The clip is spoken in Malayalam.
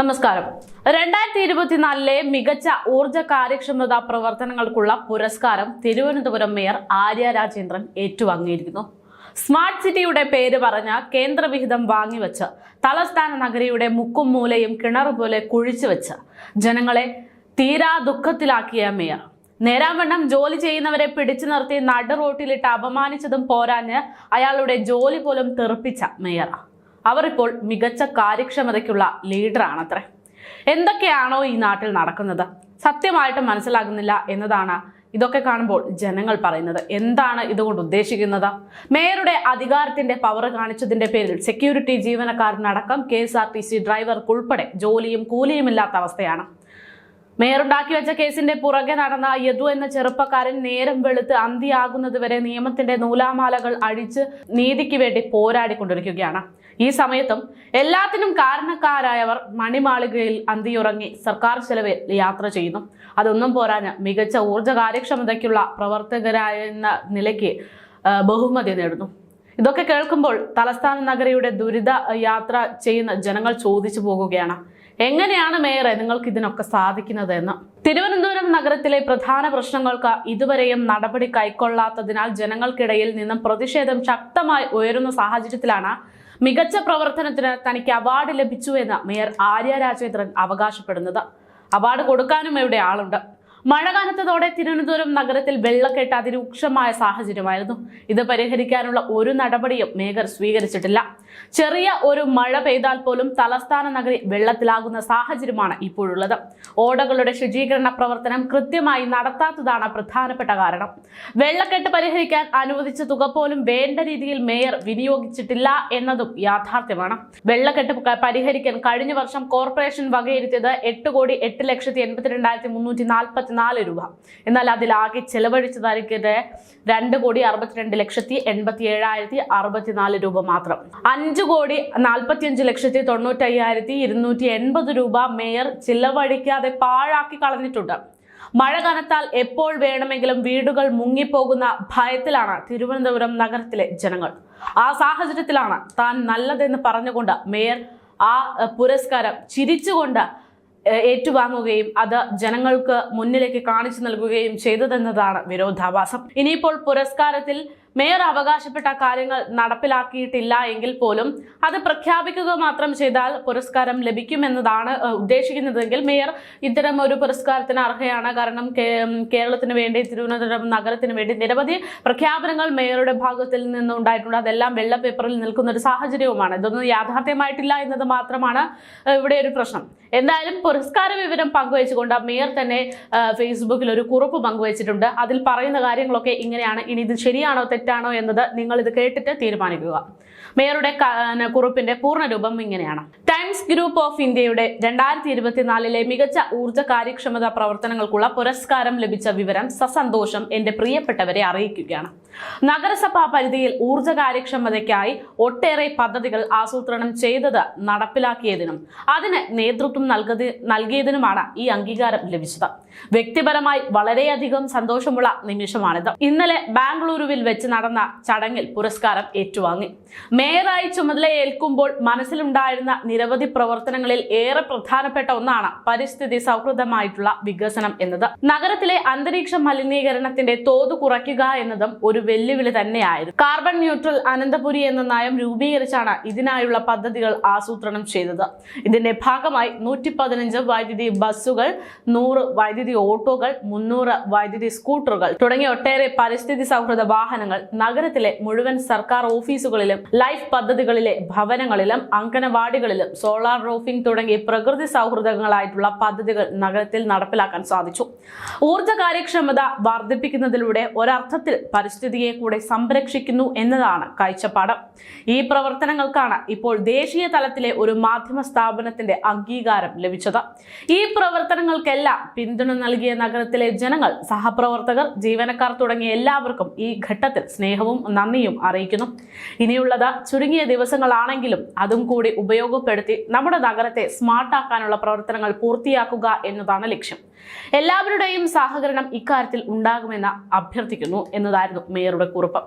നമസ്കാരം. രണ്ടായിരത്തി ഇരുപത്തിനാലിലെ മികച്ച ഊർജ കാര്യക്ഷമത പ്രവർത്തനങ്ങൾക്കുള്ള പുരസ്കാരം തിരുവനന്തപുരം മേയർ ആര്യ രാജേന്ദ്രൻ ഏറ്റുവാങ്ങിയിരിക്കുന്നു. സ്മാർട്ട് സിറ്റിയുടെ പേര് പറഞ്ഞ കേന്ദ്രവിഹിതം വാങ്ങിവെച്ച് തലസ്ഥാന നഗരിയുടെ മുക്കും മൂലയും കിണർ പോലെ കുഴിച്ചു വെച്ച് ജനങ്ങളെ തീരാ ദുഃഖത്തിലാക്കിയ മേയർ. നേരാവണ്ണം ജോലി ചെയ്യുന്നവരെ പിടിച്ചു നിർത്തി നടുറോട്ടിലിട്ട് അപമാനിച്ചതും പോരാഞ്ഞ് അയാളുടെ ജോലി പോലും തെറിപ്പിച്ച മേയർ അവർ ഇപ്പോൾ മികച്ച കാര്യക്ഷമതയ്ക്കുള്ള ലീഡറാണത്രേ. എന്തൊക്കെയാണോ ഈ നാട്ടിൽ നടക്കുന്നത്? സത്യമായിട്ട് മനസ്സിലാകുന്നില്ല എന്നതാണ് ഇതൊക്കെ കാണുമ്പോൾ ജനങ്ങൾ പറയുന്നത്. എന്താണ് ഇതുകൊണ്ട് ഉദ്ദേശിക്കുന്നത്? മേയറുടെ അധികാരത്തിന്റെ പവർ കാണിച്ചതിന്റെ പേരിൽ security ജീവനക്കാരനടക്കം K S R T C ഡ്രൈവർക്കുൾപ്പെടെ ജോലിയും കൂലിയുമില്ലാത്ത അവസ്ഥയാണ്. മേയർ ഉണ്ടാക്കി വെച്ച കേസിന്റെ പുറകെ നടന്ന യദു എന്ന ചെറുപ്പക്കാരൻ നേരം വെളുത്ത് അന്തിയാകുന്നതുവരെ നിയമത്തിന്റെ നൂലാമാലകൾ അഴിച്ച് നീതിക്ക് വേണ്ടി പോരാടിക്കൊണ്ടിരിക്കുകയാണ്. ഈ സമയത്തും എല്ലാത്തിനും കാരണക്കാരായവർ മണിമാളികയിൽ അന്തിയുറങ്ങി സർക്കാർ ചെലവിൽ യാത്ര ചെയ്യുന്നു. അതൊന്നും പോരാഞ്ഞ് മികച്ച ഊർജ കാര്യക്ഷമതയ്ക്കുള്ള പ്രവർത്തകരായ എന്ന നിലയ്ക്ക് ബഹുമതി നേടുന്നു. ഇതൊക്കെ കേൾക്കുമ്പോൾ തലസ്ഥാന നഗരിയുടെ ദുരിത യാത്ര ചെയ്യുന്ന ജനങ്ങൾ ചോദിച്ചു പോകുകയാണ്. എങ്ങനെയാണ് മേയറെ നിങ്ങൾക്ക് ഇതിനൊക്കെ സാധിക്കുന്നത് എന്ന് തിരുവനന്തപുരം നഗരത്തിലെ പ്രധാന പ്രശ്നങ്ങൾക്ക് ഇതുവരെയും നടപടി കൈക്കൊള്ളാത്തതിനാൽ ജനങ്ങൾക്കിടയിൽ നിന്നും പ്രതിഷേധം ശക്തമായി ഉയരുന്ന സാഹചര്യത്തിലാണ് മികച്ച പ്രവർത്തനത്തിന് തനിക്ക് അവാർഡ് ലഭിച്ചു എന്ന് മേയർ ആര്യ രാജേന്ദ്രൻ അവകാശപ്പെടുന്നത്. അവാർഡ് കൊടുക്കാനും ഇവിടെ ആളുണ്ട്. മഴ തിരുവനന്തപുരം നഗരത്തിൽ വെള്ളക്കെട്ട് അതിരൂക്ഷമായ സാഹചര്യമായിരുന്നു. ഇത് പരിഹരിക്കാനുള്ള ഒരു നടപടിയും മേയർ സ്വീകരിച്ചിട്ടില്ല. ചെറിയ ഒരു മഴ പെയ്താൽ പോലും തലസ്ഥാന നഗരി വെള്ളത്തിലാകുന്ന സാഹചര്യമാണ് ഇപ്പോഴുള്ളത്. ഓടകളുടെ ശുചീകരണ പ്രവർത്തനം കൃത്യമായി നടത്താത്തതാണ് പ്രധാനപ്പെട്ട കാരണം. വെള്ളക്കെട്ട് പരിഹരിക്കാൻ അനുവദിച്ച തുക പോലും വേണ്ട രീതിയിൽ മേയർ വിനിയോഗിച്ചിട്ടില്ല എന്നതും യാഥാർത്ഥ്യമാണ്. വെള്ളക്കെട്ട് പരിഹരിക്കാൻ കഴിഞ്ഞ വർഷം കോർപ്പറേഷൻ വകയിരുത്തിയത് എട്ട് കോടി എട്ട് ലക്ഷത്തി എൺപത്തിരണ്ടായിരത്തി മുന്നൂറ്റി നാൽപ്പത്തിനാല് രൂപ. എന്നാൽ അതിലാകെ ചെലവഴിച്ചതായിരിക്കട്ടെ രണ്ട് കോടി അറുപത്തിരണ്ട് ലക്ഷത്തി എൺപത്തി ഏഴായിരത്തി അറുപത്തിനാല് രൂപ മാത്രം. അഞ്ച് കോടി നാൽപ്പത്തിയഞ്ച് ലക്ഷത്തി തൊണ്ണൂറ്റയ്യായിരത്തി ഇരുന്നൂറ്റി എൺപത് രൂപ മേയർ ചിലവഴിക്കാതെ പാഴാക്കി കളഞ്ഞിട്ടുണ്ട്. മഴ കനത്താൽ എപ്പോൾ വേണമെങ്കിലും വീടുകൾ മുങ്ങിപ്പോകുന്ന ഭയത്തിലാണ് തിരുവനന്തപുരം നഗരത്തിലെ ജനങ്ങൾ. ആ സാഹചര്യത്തിലാണ് താൻ നല്ലതെന്ന് പറഞ്ഞുകൊണ്ട് മേയർ ആ പുരസ്കാരം ചിരിച്ചുകൊണ്ട് ഏറ്റുവാങ്ങുകയും അത് ജനങ്ങൾക്ക് മുന്നിലേക്ക് കാണിച്ചു നൽകുകയും ചെയ്തതെന്നതാണ് വിരോധാഭാസം. ഇനിയിപ്പോൾ പുരസ്കാരത്തിൽ മേയർ അവകാശപ്പെട്ട കാര്യങ്ങൾ നടപ്പിലാക്കിയിട്ടില്ല എങ്കിൽ പോലും അത് പ്രഖ്യാപിക്കുക മാത്രം ചെയ്താൽ പുരസ്കാരം ലഭിക്കുമെന്നതാണ് ഉദ്ദേശിക്കുന്നതെങ്കിൽ മേയർ ഇത്തരം ഒരു പുരസ്കാരത്തിന് അർഹയാണ്. കാരണം കേരളത്തിന് വേണ്ടി തിരുവനന്തപുരം നഗരത്തിന് വേണ്ടി നിരവധി പ്രഖ്യാപനങ്ങൾ മേയറുടെ ഭാഗത്തിൽ നിന്ന് ഉണ്ടായിട്ടുണ്ട് അതെല്ലാം വെള്ള പേപ്പറിൽ നിൽക്കുന്ന ഒരു സാഹചര്യവുമാണ്. ഇതൊന്നും യാഥാർത്ഥ്യമായിട്ടില്ല എന്നത് മാത്രമാണ് ഇവിടെ ഒരു പ്രശ്നം. എന്തായാലും പുരസ്കാര വിവരം പങ്കുവച്ചുകൊണ്ട് മേയർ തന്നെ ഫേസ്ബുക്കിൽ ഒരു കുറിപ്പ് പങ്കുവച്ചിട്ടുണ്ട്. അതിൽ പറയുന്ന കാര്യങ്ങളൊക്കെ ഇങ്ങനെയാണ്. ഇനി ഇത് ശരിയാണോ തെറ്റാണോ എന്നത് നിങ്ങൾ ഇത് കേട്ടിട്ട് തീരുമാനിക്കുക. മേയറുടെ കുറിപ്പിന്റെ പൂർണരൂപം ഇങ്ങനെയാണ്. ടൈംസ് ഗ്രൂപ്പ് ഓഫ് ഇന്ത്യയുടെ രണ്ടായിരത്തി ഇരുപത്തിനാലിലെ മികച്ച ഊർജ കാര്യക്ഷമത പ്രവർത്തനങ്ങൾക്കുള്ള പുരസ്കാരം ലഭിച്ച വിവരം സസന്തോഷം എന്റെ പ്രിയപ്പെട്ടവരെ അറിയിക്കുകയാണ്. നഗരസഭാ പരിധിയിൽ ഊർജ കാര്യക്ഷമതയ്ക്കായി ഒട്ടേറെ പദ്ധതികൾ ആസൂത്രണം ചെയ്തത് നടപ്പിലാക്കിയതിനും അതിന് നേതൃത്വം നൽകതി നൽകിയതിനുമാണ് ഈ അംഗീകാരം ലഭിച്ചത്. വ്യക്തിപരമായി വളരെയധികം സന്തോഷമുള്ള നിമിഷമാണിത്. ഇന്നലെ ബാംഗ്ലൂരുവിൽ വെച്ച് നടന്ന ചടങ്ങിൽ പുരസ്കാരം ഏറ്റുവാങ്ങി. മേയറായി ചുമതലയേൽക്കുമ്പോൾ മനസ്സിലുണ്ടായിരുന്ന നിരവധി പ്രവർത്തനങ്ങളിൽ ഏറെ പ്രധാനപ്പെട്ട ഒന്നാണ് പരിസ്ഥിതി സൗഹൃദമായിട്ടുള്ള വികസനം എന്നത്. നഗരത്തിലെ അന്തരീക്ഷ മലിനീകരണത്തിന്റെ തോത് കുറയ്ക്കുക എന്നതും ഒരു വെല്ലുവിളി തന്നെയായിരുന്നു. കാർബൺ ന്യൂട്രൽ അനന്തപുരി എന്ന നയം രൂപീകരിച്ചാണ് ഇതിനായുള്ള പദ്ധതികൾ ആസൂത്രണം ചെയ്തത്. ഇതിന്റെ ഭാഗമായി നൂറ്റി പതിനഞ്ച് വൈദ്യുതി ബസ്സുകൾ നൂറ് വൈദ്യുതി ഓട്ടോകൾ മുന്നൂറ് വൈദ്യുതി സ്കൂട്ടറുകൾ തുടങ്ങിയ ഒട്ടേറെ പരിസ്ഥിതി സൗഹൃദ വാഹനങ്ങൾ നഗരത്തിലെ മുഴുവൻ സർക്കാർ ഓഫീസുകളിലും ലൈഫ് പദ്ധതികളിലെ ഭവനങ്ങളിലും സോളാർ റൂഫിംഗ് തുടങ്ങി പ്രകൃതി സൗഹൃദങ്ങളായിട്ടുള്ള പദ്ധതികൾ നഗരത്തിൽ നടപ്പിലാക്കാൻ സാധിച്ചു. ഊർജ കാര്യക്ഷമത വർദ്ധിപ്പിക്കുന്നതിലൂടെ ഒരർത്ഥത്തിൽ പരിസ്ഥിതിയെ കൂടെ സംരക്ഷിക്കുന്നു എന്നതാണ് കാഴ്ചപ്പാട്. ഈ പ്രവർത്തനങ്ങൾക്കാണ് ഇപ്പോൾ ദേശീയ തലത്തിലെ ഒരു മാധ്യമ സ്ഥാപനത്തിന്റെ അംഗീകാരം ലഭിച്ചത്. ഈ പ്രവർത്തനങ്ങൾക്കെല്ലാം പിന്തുണ നൽകിയ നഗരത്തിലെ ജനങ്ങൾ സഹപ്രവർത്തകർ ജീവനക്കാർ തുടങ്ങിയ എല്ലാവർക്കും ഈ ഘട്ടത്തിൽ സ്നേഹവും നന്ദിയും അറിയിക്കുന്നു. ഇനിയുള്ളത് ചുരുങ്ങിയ ദിവസങ്ങളാണെങ്കിലും അതും കൂടി ഉപയോഗപ്പെടുത്തി നമ്മുടെ നഗരത്തെ സ്മാർട്ടാക്കാനുള്ള പ്രവർത്തനങ്ങൾ പൂർത്തിയാക്കുക എന്നതാണ് ലക്ഷ്യം. എല്ലാവരുടെയും സഹകരണം ഇക്കാര്യത്തിൽ ഉണ്ടാകുമെന്ന് അഭ്യർത്ഥിക്കുന്നു എന്നതായിരുന്നു മേയറുടെ കുറിപ്പ്.